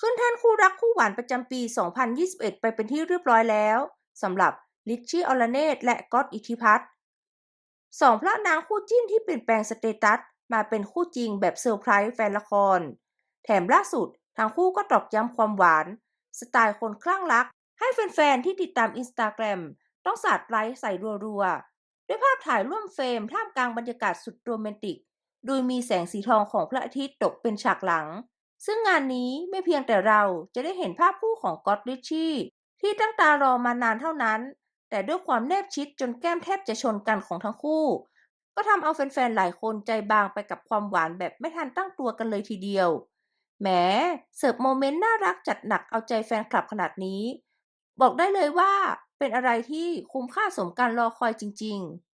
ขึ้นแท่นคู่รักคู่หวานประจำปี 2021 ไปเป็นที่เรียบร้อยแล้วสำหรับลิชชี่อลเนตและก๊อตอิทธิพัฒน์สองพระนางคู่จิ้นที่เปลี่ยนแปลงสเตตัสมาเป็นคู่จริงแบบเซอร์ไพรส์แฟนละคร แถมล่าสุดทั้งคู่ก็ตอกย้ำความหวาน สไตล์คนคลั่งรัก ให้แฟนๆ ที่ติดตามอินสตาแกรมต้องสาดไลค์ใส่รัวๆ ด้วยภาพถ่ายร่วมเฟรมท่ามกลางบรรยากาศสุดโรแมนติก โดยมีแสงสีทองของพระอาทิตย์ตกเป็นฉากหลัง ซึ่งงานนี้ไม่เพียงแต่เราจะได้เห็นภาพคู่ของก็อตริชชี่ที่ตั้งตารอมานานเท่านั้น แต่ด้วยความแนบชิดจนแก้มแทบจะชนกันของทั้งคู่ ก็ทำเอาแฟนๆ หลายคนใจบางไปกับความหวานแบบไม่ทันตั้งตัวกันเลยทีเดียว แหมเสิร์ฟโมเมนต์น่ารักจัดหนักเอาใจแฟนคลับขนาดนี้ บอกได้เลยว่าเป็นอะไรที่คุ้มค่าสมการรอคอยจริง ๆ